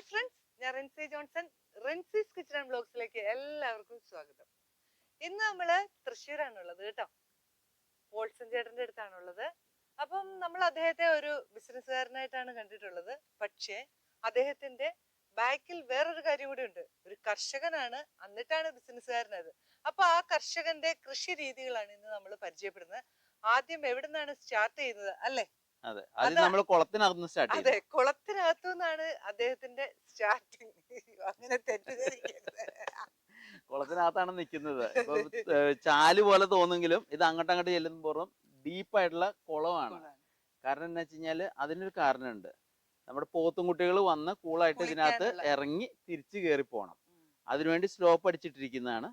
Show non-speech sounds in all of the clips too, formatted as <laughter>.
Hi friends ഞാൻ Rincy Johnson Rincy's kitchen and ബ്ലോഗ്സിലേക്ക് എല്ലാവർക്കും സ്വാഗതം. ഇന്ന് നമ്മൾ തൃശ്ശൂരാണുള്ളത് കേട്ടോ. വോൾസൺ ചേട്ടന്റെ അടുത്താണുള്ളത്. അപ്പം നമ്മൾ അദ്ദേഹത്തെ ഒരു ബിസിനസ്സുകാരനായിട്ടാണ് കണ്ടിട്ടുള്ളത്. പക്ഷേ അദ്ദേഹത്തിന്റെ ബാക്കിൽ വേറൊരു കാര്യം കൂടി ഉണ്ട്. ഒരു കർഷകനാണ് എന്നിട്ടാണ് ബിസിനസ്സുകാരനത് അപ്പൊ ആ കർഷകന്റെ കൃഷി രീതികളാണ് ഇന്ന് നമ്മൾ പരിചയപ്പെടുന്നത്. ആദ്യം എവിടെ നിന്നാണ് സ്റ്റാർട്ട് ചെയ്യുന്നത് അല്ലെ? അതെ. അത് അതാ- നമ്മൾ കുളത്തിനകത്ത് സ്റ്റാർട്ട് ചെയ്തു അതെ കുളത്തിനകത്തു നിന്നാണ് അദ്ദേഹത്തിന്റെ സ്റ്റാർട്ടിങ്. അങ്ങനെ തെറ്റിദ്ധരിക്കരുത്. കുളത്തിനകത്താണ് നിൽക്കുന്നത് ഇപ്പൊ ചാൽ പോലെ തോന്നുമെങ്കിലും ഇത് അങ്ങോട്ട് അങ്ങോട്ട് ചെല്ലുമ്പോഴും ഡീപ്പായിട്ടുള്ള കുളമാണ്. കാരണം എന്താ വെച്ച് കഴിഞ്ഞാൽ അതിനൊരു കാരണമുണ്ട്. നമ്മുടെ പോത്തും കുട്ടികൾ വന്ന് കൂളായിട്ട് ഇതിനകത്ത് കുളിക്കാനുള്ള. ഇറങ്ങി തിരിച്ചു കയറി പോണം. അതിനുവേണ്ടി സ്ലോപ്പ് അടിച്ചിട്ടിരിക്കുന്നതാണ്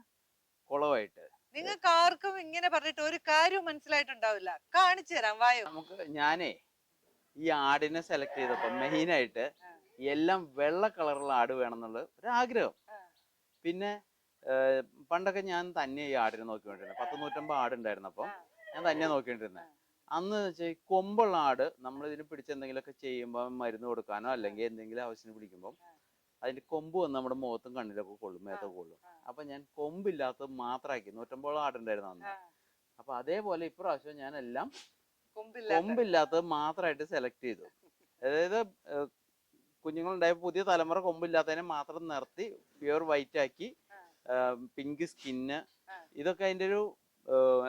കുളമായിട്ട്. നിങ്ങൾക്ക് ആർക്കും ഇങ്ങനെ പറഞ്ഞിട്ട് ഒരു കാര്യവും മനസ്സിലായിട്ടുണ്ടാവില്ല. കാണിച്ചു തരാം വായോ. നമുക്ക് ഞാനേ ഈ ആടിനെ സെലക്ട് ചെയ്തപ്പോൾ മെയിൻ ആയിട്ട് എല്ലാം വെള്ള കളറുള്ള ആട് വേണം എന്നുള്ള ഒരു ആഗ്രഹം പിന്നെ പണ്ടൊക്കെ ഞാൻ തന്നെ ഈ ആടിനെ നോക്കിക്കൊണ്ടിരുന്നത് പത്ത് നൂറ്റമ്പത് ആട് ഉണ്ടായിരുന്നപ്പോൾ ഞാൻ തന്നെ നോക്കിക്കൊണ്ടിരുന്നത് അന്ന് വെച്ചാൽ കൊമ്പുള്ള ആട് നമ്മൾ ഇതിന് പിടിച്ച് എന്തെങ്കിലുമൊക്കെ ചെയ്യുമ്പോൾ മരുന്ന് കൊടുക്കാനോ അല്ലെങ്കിൽ എന്തെങ്കിലും ആവശ്യത്തിന് പിടിക്കുമ്പോൾ അതിന്റെ കൊമ്പ് വന്ന് നമ്മുടെ മുഖത്തും കണ്ണിലൊക്കെ കൊള്ളും മേത്തൊക്കെ കൊള്ളും. അപ്പൊ ഞാൻ കൊമ്പില്ലാത്തത് മാത്രമാക്കി. നൂറ്റമ്പോളം ആടുണ്ടായിരുന്നു അന്ന്. അപ്പൊ അതേപോലെ ഇപ്രാവശ്യം ഞാൻ എല്ലാം കൊമ്പില്ലാത്തത് മാത്രമായിട്ട് സെലക്ട് ചെയ്തു. അതായത് കുഞ്ഞുങ്ങളുണ്ടായ പുതിയ തലമുറ കൊമ്പില്ലാത്തതിനെ മാത്രം നിർത്തി പ്യുവർ വൈറ്റ് ആക്കി പിങ്ക് സ്കിന്ന് ഇതൊക്കെ അതിന്റെ ഒരു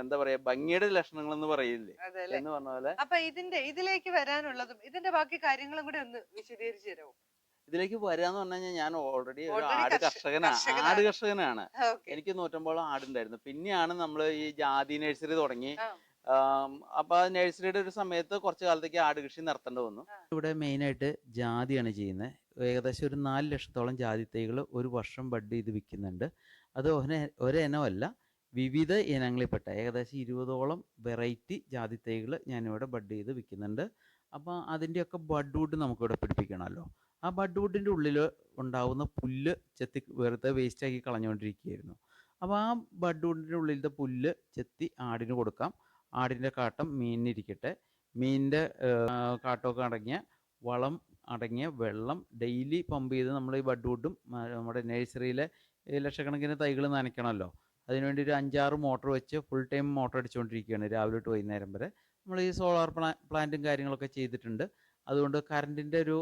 എന്താ പറയാ ഭംഗിയുടെ ലക്ഷണങ്ങൾ എന്ന് പറയില്ലേ എന്ന് പറഞ്ഞ പോലെ അപ്പൊ ഇതിന്റെ ഇതിലേക്ക് വരാനുള്ളതും ഇതിന്റെ ബാക്കി കാര്യങ്ങളും കൂടെ ഒന്ന് വിശദീകരിച്ചു തരാമോ? ഇതിലേക്ക് വരാന്ന് പറഞ്ഞു കഴിഞ്ഞാൽ ഞാൻ ഓൾറെഡി ഒരു ആട് കർഷ- കർഷകനാണ്. ആട് കർഷകനാണ്. എനിക്ക് നൂറ്റമ്പോളം ആടുണ്ടായിരുന്നു. പിന്നെയാണ് നമ്മൾ ഈ ജാതി നഴ്സറി തുടങ്ങി. അപ്പൊ ആ നഴ്സറിയുടെ ഒരു സമയത്ത് കുറച്ച് കാലത്തേക്ക് ആട് കൃഷി നടത്തേണ്ടി വന്നു. ഇവിടെ മെയിൻ ആയിട്ട് ജാതിയാണ് ചെയ്യുന്നത്. ഏകദേശം ഒരു നാല് ലക്ഷത്തോളം ജാതി തൈകൾ ഒരു വർഷം ബഡ് ചെയ്ത് വിൽക്കുന്നുണ്ട്. അത് ഒര- ഒരിനമല്ല വിവിധ ഇനങ്ങളിൽപ്പെട്ട ഏകദേശം ഇരുപതോളം വെറൈറ്റി ജാതി തൈകൾ ഞാനിവിടെ ബഡ് ചെയ്ത് വിൽക്കുന്നുണ്ട്. അപ്പോൾ അതിന്റെയൊക്കെ ബഡ് വുഡ് നമുക്കിവിടെ പിടിപ്പിക്കണമല്ലോ. ആ ബഡ് വുഡിന്റെ ഉള്ളിൽ ഉണ്ടാവുന്ന പുല്ല് ചെത്തി വെറുതെ വേസ്റ്റാക്കി കളഞ്ഞുകൊണ്ടിരിക്കുകയായിരുന്നു. അപ്പോൾ ആ ബഡ് വുഡിന്റെ ഉള്ളിലത്തെ പുല്ല് ചെത്തി ആടിന് കൊടുക്കാം. ആടിന്റെ കാട്ടം മീനിനിരിക്കട്ടെ മീനിന്റെ കാട്ടമൊക്കെ അടങ്ങിയ വളം അടങ്ങിയ വെള്ളം ഡെയിലി പമ്പ് ചെയ്ത് നമ്മൾ ഈ ബഡ് വുഡും നമ്മുടെ നഴ്സറിയിലെ ലക്ഷക്കണക്കിന് തൈകൾ നനയ്ക്കണമല്ലോ. അതിനുവേണ്ടി ഒരു അഞ്ചാറ് മോട്ടോർ വെച്ച് ഫുൾ ടൈം മോട്ടർ അടിച്ചുകൊണ്ടിരിക്കുകയാണ് രാവിലെ തൊട്ട് വൈകുന്നേരം വരെ. നമ്മൾ ഈ സോളാർ പ്ലാ പ്ലാന്റും കാര്യങ്ങളൊക്കെ ചെയ്തിട്ടുണ്ട്. അതുകൊണ്ട് കറണ്ടിന്റെ ഒരു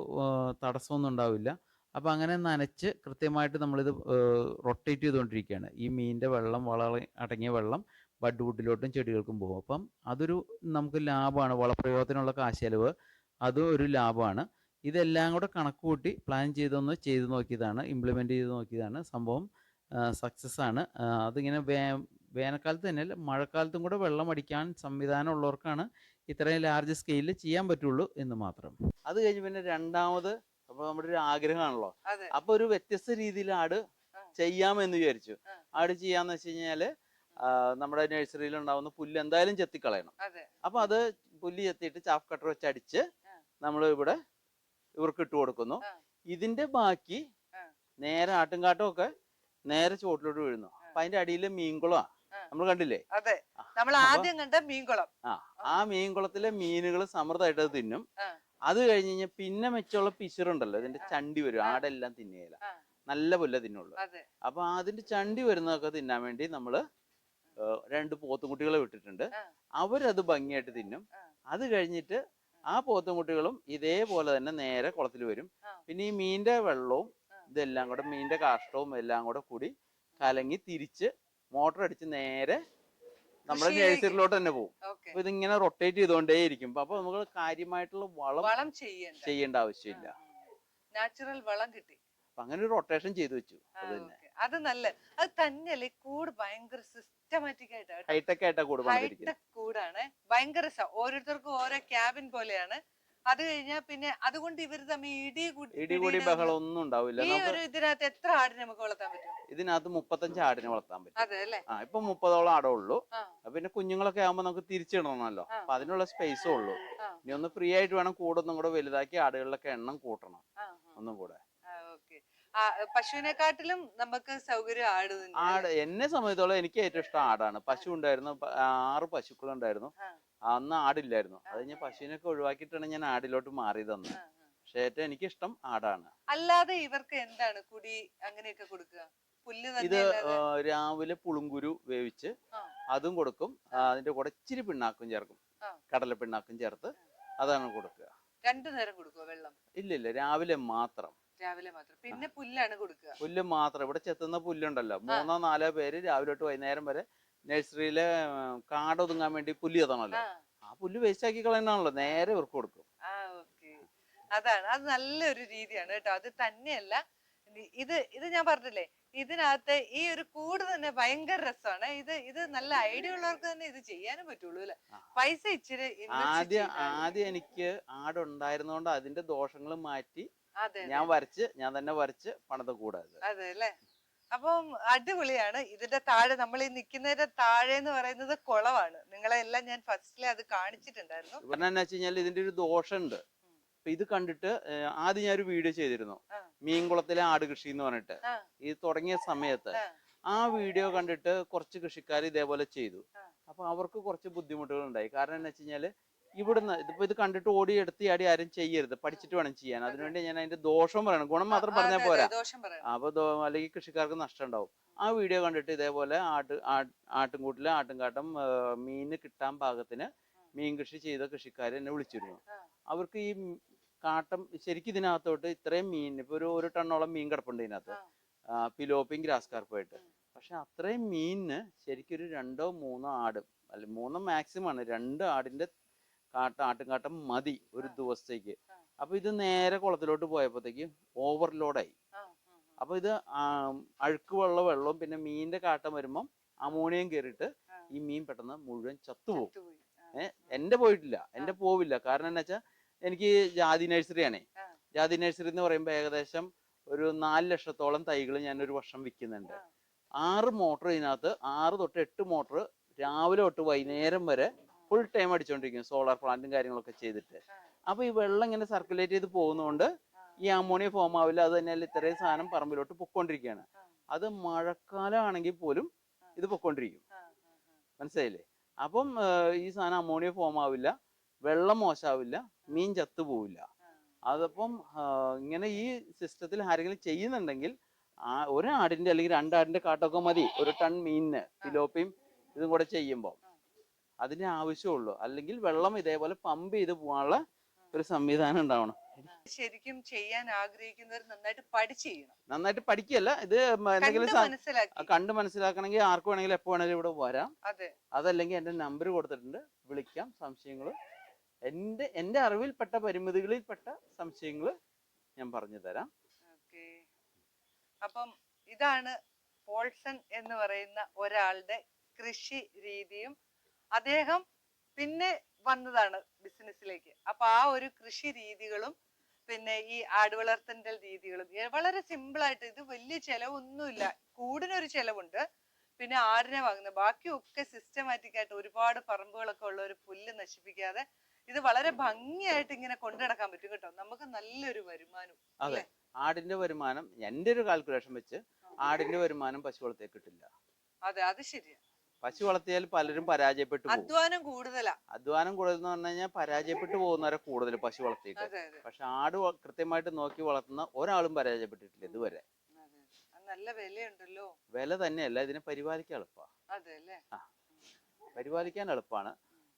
തടസ്സമൊന്നും ഉണ്ടാവില്ല. അപ്പോൾ അങ്ങനെ നനച്ച് കൃത്യമായിട്ട് നമ്മളിത് റൊട്ടേറ്റ് ചെയ്തുകൊണ്ടിരിക്കുകയാണ്. ഈ മീനിന്റെ വെള്ളം വള അടങ്ങിയ വെള്ളം ബഡ് വുഡിലോട്ടും ചെടികൾക്കും പോകും. അപ്പം അതൊരു നമുക്ക് ലാഭമാണ്. വളപ്രയോഗത്തിനുള്ള കാശലവ് അതും ഒരു ലാഭമാണ്. ഇതെല്ലാം കൂടെ കണക്ക് കൂട്ടി പ്ലാൻ ചെയ്തൊന്ന് ചെയ്ത് നോക്കിയതാണ്. ഇംപ്ലിമെന്റ് ചെയ്ത് നോക്കിയതാണ്. സംഭവം സക്സസ് ആണ്. അതിങ്ങനെ വേ വേനൽക്കാലത്ത് തന്നെ മഴക്കാലത്തും കൂടെ വെള്ളം അടിക്കാൻ സംവിധാനം ഉള്ളവർക്കാണ് ഇത്രയും ലാർജ് സ്കെയിലിൽ ചെയ്യാൻ പറ്റുള്ളൂ എന്ന് മാത്രം. അത് കഴിഞ്ഞ് പിന്നെ രണ്ടാമത് അപ്പൊ നമ്മുടെ ഒരു ആഗ്രഹമാണല്ലോ. അപ്പൊ ഒരു വ്യത്യസ്ത രീതിയിൽ ആട് ചെയ്യാമെന്ന് വിചാരിച്ചു. ആട് ചെയ്യാന്ന് വെച്ച് കഴിഞ്ഞാൽ നമ്മുടെ നഴ്സറിയിൽ ഉണ്ടാവുന്ന പുല്ല് എന്തായാലും ചെത്തിക്കളയണം. അപ്പൊ അത് പുല്ല് ചെത്തിയിട്ട് ചാഫ് കട്ടർ വെച്ച് അടിച്ച്. നമ്മൾ ഇവിടെ ഇവർക്ക് ഇട്ട് കൊടുക്കുന്നു. ഇതിന്റെ ബാക്കി. നേരെ ആട്ടുംകാട്ടും ഒക്കെ നേരെ ചുവട്ടിലോട്ട് വീഴുന്നു. അപ്പൊ അതിന്റെ അടിയിൽ മീൻകുളമാ നമ്മൾ കണ്ടില്ലേ? അതെ. നമ്മൾ ആദ്യം കണ്ട മീൻകുളം. ആ. ആ മീൻകുളത്തിലെ മീനുകൾ സമൃദ്ധമായിട്ട് അത് തിന്നും. അത് കഴിഞ്ഞ് കഴിഞ്ഞാൽ പിന്നെ മെച്ചമുള്ള പിശുറുണ്ടല്ലോ ഇതിന്റെ. ചണ്ടി വരും. ആടെല്ലാം തിന്നുകയില്ല നല്ല പുല്ല തിന്നുള്ളൂ. അപ്പൊ അതിന്റെ ചണ്ടി വരുന്നതൊക്കെ തിന്നാൻ വേണ്ടി നമ്മൾ രണ്ട് പോത്തുംകുട്ടികളെ വിട്ടിട്ടുണ്ട്. അവരത് ഭംഗിയായിട്ട് തിന്നും. അത് കഴിഞ്ഞിട്ട് ആ. പോത്തുംകുട്ടികളും ഇതേപോലെ തന്നെ നേരെ കുളത്തിൽ വരും. പിന്നെ ഈ മീനിന്റെ വെള്ളവും ഇതെല്ലാം കൂടെ മീനിന്റെ കാഷ്ടവും എല്ലാം കൂടെ കൂടി കലങ്ങി തിരിച്ച് മോട്ടർ അടിച്ച് നേരെ നമ്മുടെ കൃഷിയിലേക്ക്. തന്നെ പോകും. അപ്പൊ ഇതിങ്ങനെ റൊട്ടേറ്റ് ചെയ്തുകൊണ്ടേയിരിക്കും അപ്പൊ നമുക്ക് കാര്യമായിട്ടുള്ള വളം ചെയ്യണ്ട. ആവശ്യമില്ല. നാച്ചുറൽ വളം കിട്ടി. അങ്ങനെ ഒരു റൊട്ടേഷൻ ചെയ്തു വെച്ചു. അത് നല്ല അത് തന്നെയല്ലേ കൂട് ഭയങ്കര സിസ്റ്റമാറ്റിക് ഹൈടെക് ആയിട്ടാ കൂടെ ഹൈടെക് കൂടാണ് ഭയങ്കര ഓരോരുത്തർക്കും ഓരോ ക്യാബിൻ പോലെയാണ്. അത് കഴിഞ്ഞാൽ പിന്നെ അതുകൊണ്ട് ഇവർ തമ്മിൽ ഇടി കൂടി ഇടികൂടി പിടിയുടെ ബഹളം ഒന്നും ഉണ്ടാവില്ല. ഈ ഒരു ഇതിനകത്ത് എത്ര ആടിനെ നമുക്ക് വളർത്താൻ പറ്റും? ഇതിനകത്ത് മുപ്പത്തഞ്ച് ആടിനെ വളർത്താൻ പറ്റും. അതെ അല്ലേ? ആ ഇപ്പൊ മുപ്പതോളം ആടേ ഉള്ളൂ. ആ. അപ്പൊ പിന്നെ കുഞ്ഞുങ്ങളൊക്കെ ആകുമ്പോ നമുക്ക് തിരിച്ചിടണമല്ലോ. അപ്പൊ അതിനുള്ള സ്പേസും ഉള്ളൂ. ഇനി ഒന്ന് ഫ്രീ ആയിട്ട് വേണം കൂടൊന്നും കൂടെ വലുതാക്കി ആടുകളിലൊക്കെ എണ്ണം കൂട്ടണം. ഒന്നും കൂടെ. പശുവിനെക്കാട്ടിലും നമുക്ക് സൗകര്യം ആട് തന്നെ ആട് എന്നെ സംബന്ധിച്ചോളം എനിക്ക് ഏറ്റവും ഇഷ്ടം ആടാണ്. പശു ഉണ്ടായിരുന്നു. ആറ് പശുക്കളുണ്ടായിരുന്നു. ഉണ്ടായിരുന്നു അന്ന് ആടില്ലായിരുന്നു. അത് ഞാൻ പശുവിനൊക്കെ ഒഴിവാക്കിയിട്ടാണ് ഞാൻ ആടിലോട്ട് മാറിയത് അന്ന് പക്ഷെ. ഏറ്റവും എനിക്കിഷ്ടം ആടാണ്. അല്ലാതെ ഇവർക്ക് എന്താണ് കുടി അങ്ങനെയൊക്കെ കൊടുക്കുക? ഇത് തന്നെ രാവിലെ പുളുങ്കുരു വേവിച്ച് അതും കൊടുക്കും. അതിന്റെ കൂടെ ഇച്ചിരി പിണ്ണാക്കും ചേർക്കും. കടല പിണ്ണാക്കും ചേർത്ത് അതാണ് കൊടുക്കുക. രണ്ടു നേരം കൊടുക്കുക വെള്ളം? ഇല്ല ഇല്ല രാവിലെ മാത്രം. രാവിലെ മാത്രം. പിന്നെ പുല്ലാണ് കൊടുക്കുക. പുല്ല് മാത്രം. ഇവിടെ ചെത്തുന്ന പുല്ലുണ്ടല്ലോ. മൂന്നോ നാലോ പേര് രാവിലെ തൊട്ട് വൈകുന്നേരം വരെ നഴ്സറിയിലെ കാട് ഒതുങ്ങാൻ വേണ്ടി പുല്ല് ചെത്തണല്ലോ ആ. പുല്ല് വേസ്റ്റ് ആക്കി കളയുന്നാണല്ലോ നേരെ ഇവർക്ക് കൊടുക്കും. അതാണ്. അത് നല്ലൊരു രീതിയാണ് കേട്ടോ. അത് തന്നെയല്ല. ഇത് ഇത് ഞാൻ പറഞ്ഞില്ലേ? ഇതിനകത്ത് ഈ ഒരു കൂട് തന്നെ ഭയങ്കര രസമാണ്. ഇത് ഇത് നല്ല ഐഡിയ ഉള്ളവർക്ക് തന്നെ ഇത് ചെയ്യാനും പറ്റുള്ളൂ അല്ലെ. പൈസ ഇച്ചിരി ആദ്യം ആദ്യം എനിക്ക് ആടുണ്ടായിരുന്നോണ്ട് അതിന്റെ ദോഷങ്ങൾ മാറ്റി ഞാൻ വരച്ച് ഞാൻ തന്നെ വരച്ച് പണിത കൂടാ അതെ അല്ലേ? അപ്പം അടിപൊളിയാണ്. ഇതിന്റെ താഴെ നമ്മൾ ഈ നിൽക്കുന്നതിന്റെ താഴെ എന്ന് പറയുന്നത് കുളമാണ് നിങ്ങളെ എല്ലാം ഞാൻ ഫസ്റ്റിലെ അത് കാണിച്ചിട്ടുണ്ടായിരുന്നു. കഴിഞ്ഞാൽ ഇതിന്റെ ഒരു ദോഷമുണ്ട് അപ്പൊ ഇത് കണ്ടിട്ട് ആദ്യം ഞാനൊരു ഒരു വീഡിയോ ചെയ്തിരുന്നു. മീൻകുളത്തിലെ ആട് കൃഷി എന്ന് പറഞ്ഞിട്ട്. ഇത് തുടങ്ങിയ സമയത്ത് ആ. വീഡിയോ കണ്ടിട്ട് കുറച്ച് കൃഷിക്കാർ ഇതേപോലെ ചെയ്തു. അപ്പൊ അവർക്ക് കുറച്ച് ബുദ്ധിമുട്ടുകൾ ഉണ്ടായി കാരണം എന്താ വെച്ച് കഴിഞ്ഞാൽ ഇവിടുന്ന് ഇതിപ്പോ ഇത് കണ്ടിട്ട് ഓടി എടുത്ത് ആടി ആരും ചെയ്യരുത്. പഠിച്ചിട്ട് വേണം ചെയ്യാൻ. അതിനുവേണ്ടി ഞാൻ അതിന്റെ ദോഷം പറയണം. ഗുണം മാത്രം പറഞ്ഞാൽ പോരാ. അപ്പൊ അല്ലെങ്കിൽ കൃഷിക്കാർക്ക് നഷ്ടം ഉണ്ടാവും ആ വീഡിയോ കണ്ടിട്ട് ഇതേപോലെ ആട്ട് ആട്ടിൻകൂട്ടിലെ ആട്ടുംകാട്ടം മീന് കിട്ടാൻ പാകത്തിന് മീൻ കൃഷി ചെയ്ത കൃഷിക്കാർ എന്നെ വിളിച്ചിരുന്നു. അവർക്ക് ഈ കാട്ടം ശരിക്കും ഇതിനകത്തോട്ട് ഇത്രയും മീൻ ഇപ്പൊ ഒരു ഒരു ടണ്ണോളം മീൻ കിടപ്പുണ്ട് ഇതിനകത്ത്. പിലോപ്പിയും ഗ്രാസ് കാർപ്പായിട്ട് ഉം. പക്ഷെ അത്രയും മീനിന് ശരിക്കും ഒരു രണ്ടോ മൂന്നോ ആട് അല്ല മൂന്നോ മാക്സിമം ആണ്. രണ്ട് ആടിന്റെ കാട്ട ആട്ടുംകാട്ടം മതി ഒരു ദിവസത്തേക്ക്. അപ്പൊ ഇത് നേരെ കുളത്തിലോട്ട് പോയപ്പോഴത്തേക്ക് ഓവർലോഡായി. അപ്പൊ ഇത് അഴുക്ക് വെള്ള വെള്ളവും പിന്നെ മീനിന്റെ കാട്ടം വരുമ്പം അമോണിയം കയറിയിട്ട് ഈ മീൻ പെട്ടെന്ന് മുഴുവൻ ചത്തുപോകും. ഏഹ് എന്റെ പോയിട്ടില്ല. എന്റെ പോവില്ല. കാരണം എന്താ വെച്ചാൽ എനിക്ക് ജാതി നഴ്സറിയാണേ. ജാതി നഴ്സറി എന്ന് പറയുമ്പോൾ ഏകദേശം ഒരു നാല് ലക്ഷത്തോളം തൈകൾ ഞാൻ ഒരു വർഷം വിൽക്കുന്നുണ്ട് ആറ് മോട്ടർ ഇതിനകത്ത് ആറ് തൊട്ട് എട്ട് മോട്ടർ രാവിലെ തൊട്ട് വൈകുന്നേരം വരെ ഫുൾ ടൈം അടിച്ചുകൊണ്ടിരിക്കും സോളാർ പ്ലാന്റും കാര്യങ്ങളൊക്കെ ചെയ്തിട്ട്. അപ്പൊ ഈ വെള്ളം ഇങ്ങനെ സർക്കുലേറ്റ് ചെയ്ത് പോകുന്നതുകൊണ്ട് ഈ അമോണിയ ഫോം ആവില്ല അത് തന്നെയല്ല ഇത്രയും സാധനം പറമ്പിലോട്ട് പൊക്കോണ്ടിരിക്കുകയാണ് അത് മഴക്കാലം ആണെങ്കിൽ പോലും ഇത് പൊക്കോണ്ടിരിക്കും. മനസ്സിലായില്ലേ? അപ്പം ഈ സാധനം അമോണിയ ഫോം ആവില്ല വെള്ളം മോശമാവില്ല മീൻ ചത്തുപോവില്ല. അതപ്പം ഇങ്ങനെ ഈ സിസ്റ്റത്തിൽ ആരെങ്കിലും ചെയ്യുന്നുണ്ടെങ്കിൽ ആ ഒരാടിന്റെ അല്ലെങ്കിൽ രണ്ടാടിന്റെ കാട്ടൊക്കെ മതി. ഒരു ടൺ മീനിന് കിലോപ്പിയും ഇതും കൂടെ ചെയ്യുമ്പോൾ. അതിന്റെ ആവശ്യമുള്ളൂ. അല്ലെങ്കിൽ വെള്ളം ഇതേപോലെ പമ്പ് ചെയ്ത് പോകാനുള്ള ഒരു സംവിധാനം ഉണ്ടാവണം. ശരിക്കും ചെയ്യാൻ ആഗ്രഹിക്കുന്നവർ നന്നായിട്ട് പഠിച്ച് ചെയ്യണം നന്നായിട്ട് പഠിക്കുകയല്ല ഇത് എന്തെങ്കിലും കണ്ട് മനസ്സിലാക്കി. കണ്ട് മനസ്സിലാക്കണമെങ്കിൽ ആർക്ക് വേണമെങ്കിലും എപ്പോ വേണമെങ്കിലും ഇവിടെ വരാം. അതെ. അതല്ലെങ്കിൽ എന്റെ നമ്പർ കൊടുത്തിട്ടുണ്ട്. വിളിക്കാം സംശയങ്ങൾ എന്റെ എന്റെ അറിവിൽപ്പെട്ട പരിമിതികളിൽപ്പെട്ട സംശയങ്ങൾ ഞാൻ പറഞ്ഞു തരാം. അപ്പം ഇതാണ് പോൾസൺ എന്ന് പറയുന്ന ഒരാളുടെ കൃഷി രീതിയും അദ്ദേഹം പിന്നെ വന്നതാണ് ബിസിനസ്സിലേക്ക്. അപ്പൊ ആ ഒരു കൃഷി രീതികളും പിന്നെ ഈ ആട് വളർത്തന്റെ രീതികളും വളരെ സിമ്പിൾ ആയിട്ട് ഇത് വലിയ ചെലവൊന്നുമില്ല. കൂടിനൊരു ചെലവുണ്ട്. പിന്നെ ആടിനെ വാങ്ങുന്നത് ബാക്കിയൊക്കെ സിസ്റ്റമാറ്റിക് ആയിട്ട് ഒരുപാട് പറമ്പുകളൊക്കെ ഉള്ള ഒരു പുല്ല് നശിപ്പിക്കാതെ ഇത് വളരെ ഭംഗിയായിട്ട് ഇങ്ങനെ കൊണ്ടുനടക്കാൻ പറ്റും കേട്ടോ. നമുക്ക് നല്ലൊരു വരുമാനം അതെ. ആടിന്റെ വരുമാനം എന്റെ ഒരു കാൽക്കുലേഷൻ വെച്ച് ആടിന്റെ വരുമാനം പശു വളർത്തിയാൽ കിട്ടില്ല. അതെ അത് ശരിയാ. പശു വളർത്തിയാൽ പലരും പരാജയപ്പെട്ടു അധ്വാനം കൂടുതലാ. അധ്വാനം കൂടുതൽ എന്ന് പറഞ്ഞു കഴിഞ്ഞാൽ പരാജയപ്പെട്ടു പോകുന്നവരെ കൂടുതൽ പശു വളർത്തിയിട്ട്. പക്ഷെ ആട് കൃത്യമായിട്ട് നോക്കി വളർത്തുന്ന ഒരാളും പരാജയപ്പെട്ടിട്ടില്ല ഇതുവരെ. നല്ല വിലയുണ്ടല്ലോ. വില തന്നെയല്ല ഇതിനെ പരിപാലിക്കാൻ എളുപ്പമാണ് പരിപാലിക്കാൻ എളുപ്പമാണ്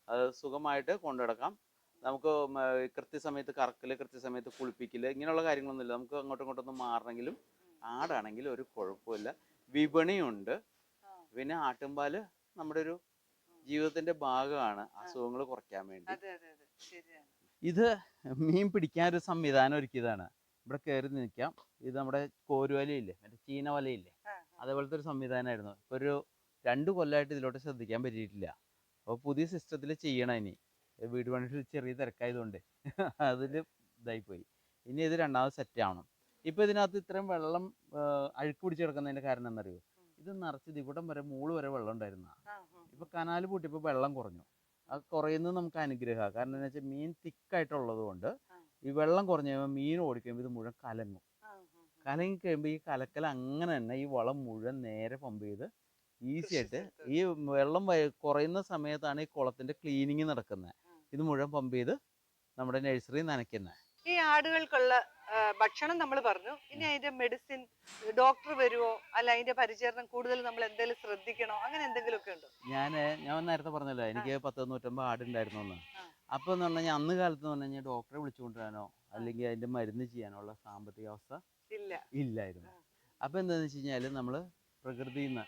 അത് സുഖമായിട്ട് കൊണ്ടുനടക്കാം. നമുക്ക് കൃത്യസമയത്ത് കറക്കൽ കൃത്യസമയത്ത് കുളിപ്പിക്കൽ ഇങ്ങനെയുള്ള കാര്യങ്ങളൊന്നുമില്ല. നമുക്ക് അങ്ങോട്ടും ഇങ്ങോട്ടൊന്നും മാറണമെങ്കിലും ആടാണെങ്കിലും ഒരു കുഴപ്പമില്ല. വിപണിയുണ്ട്. പിന്നെ ആട്ടുംപാൽ നമ്മുടെ ഒരു ജീവിതത്തിന്റെ ഭാഗമാണ്. അസുഖങ്ങൾ കുറയ്ക്കാൻ വേണ്ടി. ഇത് മീൻ പിടിക്കാൻ ഒരു സംവിധാനം ഒരുക്കിയതാണ്. ഇവിടെ കയറി നിൽക്കാം. ഇത് നമ്മുടെ കോരുവലയില്ലേ മറ്റേ ചീന വലയില്ലേ? അതേപോലത്തെ ഒരു സംവിധാനമായിരുന്നു. ഇപ്പൊ ഒരു രണ്ട് കൊല്ലമായിട്ട് ഇതിലോട്ട് ശ്രദ്ധിക്കാൻ പറ്റിയിട്ടില്ല. അപ്പോൾ പുതിയ സിസ്റ്റത്തിൽ ചെയ്യണം ഇനി. വീട് പണിയിൽ ചെറിയ തിരക്കായതുകൊണ്ട്. <laughs> അതിൽ ഇതായിപ്പോയി ഇനി ഇത് രണ്ടാമത് സെറ്റ് ആവണം. ഇപ്പൊ ഇതിനകത്ത് ഇത്രയും വെള്ളം അഴുക്ക് പിടിച്ച് കിടക്കുന്നതിന്റെ കാരണം എന്നറിയോ ഇത് നിറച്ചത് ഇവിടം വരെ മൂൾ വരെ വെള്ളം ഉണ്ടായിരുന്ന ഇപ്പൊ കനാല് പൂട്ടിയപ്പോൾ വെള്ളം കുറഞ്ഞു. അത് കുറയുന്നത് നമുക്ക് അനുഗ്രഹമാണ് കാരണം എന്താ വെച്ചാൽ മീൻ തിക്കായിട്ടുള്ളത് കൊണ്ട്. ഈ വെള്ളം കുറഞ്ഞു കഴിയുമ്പോൾ മീൻ ഓടിക്കുമ്പോൾ ഇത് മുഴുവൻ കലങ്ങും. കലങ്ങി കഴിയുമ്പോൾ ഈ കലക്കൽ അങ്ങനെ തന്നെ ഈ വളം മുഴുവൻ നേരെ പമ്പ് ചെയ്ത് ഈസി ആയിട്ട് ഈ വെള്ളം കുറയുന്ന സമയത്താണ് ഈ കുളത്തിന്റെ ക്ലീനിങ് നടക്കുന്നത് ഇത് മുഴുവൻ പമ്പ് ചെയ്ത് നമ്മുടെ നഴ്സറി നനയ്ക്കുന്നത് ഈ ആടുകൾക്കുള്ള ഭക്ഷണം നമ്മൾ പറഞ്ഞു. ഇനി അതിന്റെ മെഡിസിൻ ഡോക്ടർ വരുമോ അല്ല അതിന്റെ പരിചരണം കൂടുതൽ നമ്മൾ എന്തെങ്കിലും ശ്രദ്ധിക്കണോ? അങ്ങനെ എന്തെങ്കിലും ഒക്കെ ഉണ്ടോ ഞാൻ ഞാൻ നേരത്തെ പറഞ്ഞല്ലോ എനിക്ക് പത്ത് നൂറ്റമ്പത് ആടുണ്ടായിരുന്നു എന്ന് അപ്പൊ എന്ന് പറഞ്ഞാൽ അന്ന് കാലത്ത് എന്ന് പറഞ്ഞു കഴിഞ്ഞാൽ ഡോക്ടറെ വിളിച്ചുകൊണ്ടുവരാനോ അല്ലെങ്കിൽ അതിന്റെ മരുന്ന് ചെയ്യാനോ ഉള്ള സാമ്പത്തിക അവസ്ഥ ഇല്ല. ഇല്ലായിരുന്നു. അപ്പൊ എന്താന്ന് വെച്ച് കഴിഞ്ഞാൽ നമ്മൾ പ്രകൃതിയിൽ നിന്ന്.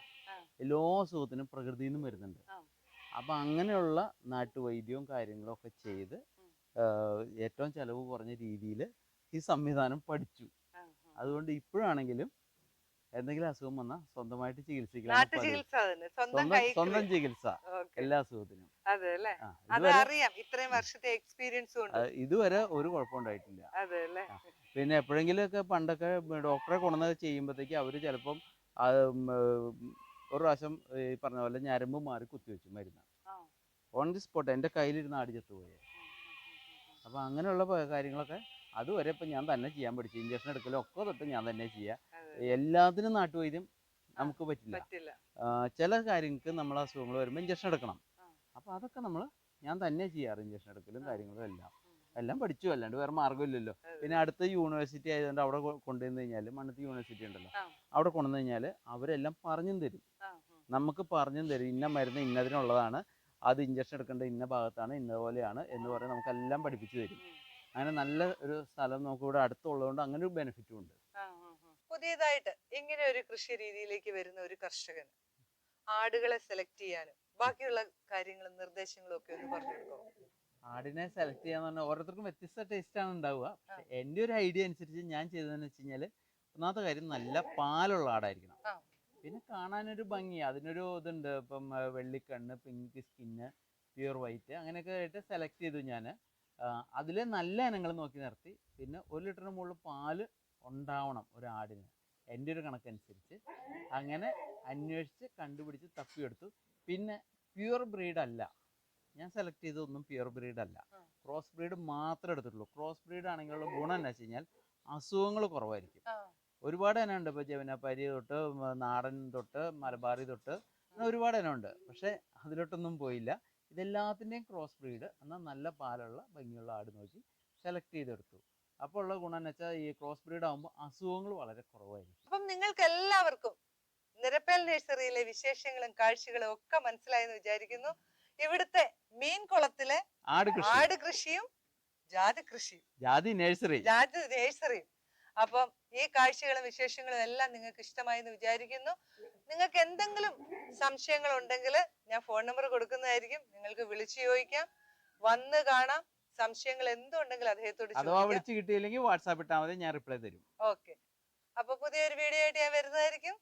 എല്ലാ അസുഖത്തിനും പ്രകൃതിയിൽ നിന്നും വരുന്നുണ്ട്. അപ്പം അങ്ങനെയുള്ള നാട്ടുവൈദ്യവും കാര്യങ്ങളും ഒക്കെ ചെയ്ത് ഏറ്റവും ചിലവ് കുറഞ്ഞ രീതിയിൽ ഈ സംവിധാനം പഠിച്ചു. അതുകൊണ്ട് ഇപ്പോഴാണെങ്കിലും എന്തെങ്കിലും അസുഖം വന്നാൽ സ്വന്തമായിട്ട് ചികിത്സിക്കണം സ്വന്തം ചികിത്സ എല്ലാ അസുഖത്തിനും. അറിയാം ഇത്രയും വർഷത്തെ എക്സ്പീരിയൻസ് ഇതുവരെ ഒരു കുഴപ്പമുണ്ടായിട്ടില്ല. പിന്നെ എപ്പോഴെങ്കിലും ഒക്കെ പണ്ടൊക്കെ ഡോക്ടറെ കൊണ്ടുവന്നത് ചെയ്യുമ്പോഴത്തേക്ക് അവർ ചിലപ്പം ഒരു പ്രാവശ്യം ഈ പറഞ്ഞ പോലെ ഞരമ്പ് മാറി കുത്തിവെച്ചു മരുന്ന്. ഓൺ ദി സ്പോട്ട് എന്റെ കയ്യിലിരുന്ന് ആടി ചത്തുപോയി അപ്പോൾ അങ്ങനെയുള്ള കാര്യങ്ങളൊക്കെ അതുവരെ ഇപ്പം ഞാൻ തന്നെ ചെയ്യാൻ പഠിച്ചു. ഇഞ്ചക്ഷൻ എടുക്കലും ഒക്കെ തൊട്ട് ഞാൻ തന്നെ ചെയ്യുക അതെ, എല്ലാത്തിനും നാട്ടുവൈദ്യം നമുക്ക് പറ്റില്ല. ചില കാര്യങ്ങൾക്ക് നമ്മൾ അസുഖങ്ങൾ വരുമ്പോൾ ഇഞ്ചക്ഷൻ എടുക്കണം. അപ്പൊ അപ്പോൾ അതൊക്കെ നമ്മൾ ഞാൻ തന്നെ ചെയ്യാറ് ഇഞ്ചക്ഷൻ എടുക്കലും. കാര്യങ്ങളും എല്ലാം. എല്ലാം പഠിച്ചു അല്ലാണ്ട് വേറെ മാർഗമില്ലല്ലോ. പിന്നെ അടുത്ത യൂണിവേഴ്സിറ്റി ആയതുകൊണ്ട് അവിടെ കൊണ്ടുവന്നു കഴിഞ്ഞാൽ മണ്ണത്ത് യൂണിവേഴ്സിറ്റി ഉണ്ടല്ലോ. അവിടെ കൊണ്ടുവന്ന് കഴിഞ്ഞാൽ അവരെല്ലാം പറഞ്ഞും തരും. നമുക്ക് പറഞ്ഞും തരും ഇന്ന മരുന്ന് ഇന്നതിനുള്ളതാണ് അത് ഇഞ്ചക്ഷൻ എടുക്കേണ്ട ഇന്ന ഭാഗത്താണ് ഇന്നപോലെയാണ് എന്ന് പറഞ്ഞ് നമുക്കെല്ലാം പഠിപ്പിച്ചു തരും. അങ്ങനെ നല്ല ഒരു സ്ഥലം നമുക്ക് ഇവിടെ അടുത്തുള്ളതുകൊണ്ട് അങ്ങനെ ഒരു ബെനിഫിറ്റും ഉണ്ട്. പുതിയതായിട്ട് ഇങ്ങനെ ഒരു കൃഷി രീതിയിലേക്ക് വരുന്ന ഒരു കർഷകൻ ആടുകളെ സെലക്ട് ചെയ്യാനും ബാക്കിയുള്ള കാര്യങ്ങളും നിർദ്ദേശങ്ങളും ഒക്കെ ഒന്ന് പറഞ്ഞു ആടിനെ സെലക്ട് ചെയ്യാന്ന് പറഞ്ഞാൽ ഓരോരുത്തർക്കും വ്യത്യസ്ത ടേസ്റ്റ് ആണ് ഉണ്ടാവുക. പക്ഷെ എന്റെ ഒരു ഐഡിയ അനുസരിച്ച് ഞാൻ ചെയ്തതെന്ന് വെച്ച് കഴിഞ്ഞാൽ ഒന്നാമത്തെ കാര്യം നല്ല പാലുള്ള ആടായിരിക്കണം. പിന്നെ കാണാനൊരു ഭംഗി അതിനൊരു ഇതുണ്ട്. ഇപ്പം വെള്ളിക്കണ്ണ് പിങ്ക് സ്കിന്ന് പ്യൂർ വൈറ്റ് അങ്ങനെയൊക്കെ ആയിട്ട് സെലക്ട് ചെയ്തു ഞാൻ അതിലെ നല്ല ഇനങ്ങൾ നോക്കി നിർത്തി. പിന്നെ ഒരു ലിറ്ററിന് മുകളിൽ പാൽ ഉണ്ടാവണം ഒരു ആടിന്. എന്റെ ഒരു കണക്കനുസരിച്ച് അങ്ങനെ അന്വേഷിച്ച് കണ്ടുപിടിച്ച് തപ്പിയെടുത്തു. പിന്നെ പ്യുവർ ബ്രീഡല്ല ഞാൻ സെലക്ട് ചെയ്തതൊന്നും പ്യുവർ ബ്രീഡ് അല്ല. ക്രോസ് ബ്രീഡ് മാത്രമേ എടുത്തിട്ടുള്ളൂ. ക്രോസ് ബ്രീഡ് ആണെങ്കിലുള്ള ഗുണം എന്താ വെച്ച് കഴിഞ്ഞാൽ അസുഖങ്ങൾ കുറവായിരിക്കും. ഒരുപാട് ഇനം ഉണ്ട്. ഇപ്പോൾ പരി തൊട്ട് നാടൻ തൊട്ട് മലബാറി തൊട്ട് അങ്ങനെ ഒരുപാട് ഇനം ഉണ്ട്. പക്ഷേ അതിലോട്ടൊന്നും പോയില്ല. ഇതെല്ലാത്തിന്റെയും ക്രോസ് ബ്രീഡ് എന്നാൽ നല്ല പാലുള്ള ഭംഗിയുള്ള ആട് നോക്കി സെലക്ട് ചെയ്തെടുത്തു. അപ്പോൾ ഉള്ള ഗുണം എന്ന് വെച്ചാൽ ഈ ക്രോസ് ബ്രീഡ് ആകുമ്പോൾ അസുഖങ്ങൾ വളരെ കുറവായിരിക്കും. അപ്പം നിങ്ങൾക്ക് എല്ലാവർക്കും നിരപ്പേൽ നഴ്സറിയിലെ വിശേഷങ്ങളും കാഴ്ചകളും ഒക്കെ മനസ്സിലായെന്ന് വിചാരിക്കുന്നു. ഇവിടുത്തെ മീൻ കുളത്തിലെ ആട് കൃഷിയും ജാതി കൃഷിയും. ജാതി നഴ്സറി. ജാതി നഴ്സറിയും. അപ്പം ഈ കാഴ്ചകളും വിശേഷങ്ങളും എല്ലാം നിങ്ങൾക്ക് ഇഷ്ടമായി എന്ന് വിചാരിക്കുന്നു. നിങ്ങൾക്ക് എന്തെങ്കിലും സംശയങ്ങൾ ഉണ്ടെങ്കിൽ ഞാൻ ഫോൺ നമ്പർ കൊടുക്കുന്നതായിരിക്കും. നിങ്ങൾക്ക് വിളിച്ചു ചോദിക്കാം. വന്ന് കാണാം. സംശയങ്ങൾ എന്തുണ്ടെങ്കിൽ അദ്ദേഹത്തോട് അഥവാ വിളിച്ചു കിട്ടിയില്ലെങ്കിൽ വാട്സാപ്പ് ഇട്ടാൽ മതി ഞാൻ റിപ്ലൈ തരും. ഓക്കെ. അപ്പൊ പുതിയൊരു വീഡിയോ ആയിട്ട് ഞാൻ വരുന്നതായിരിക്കും.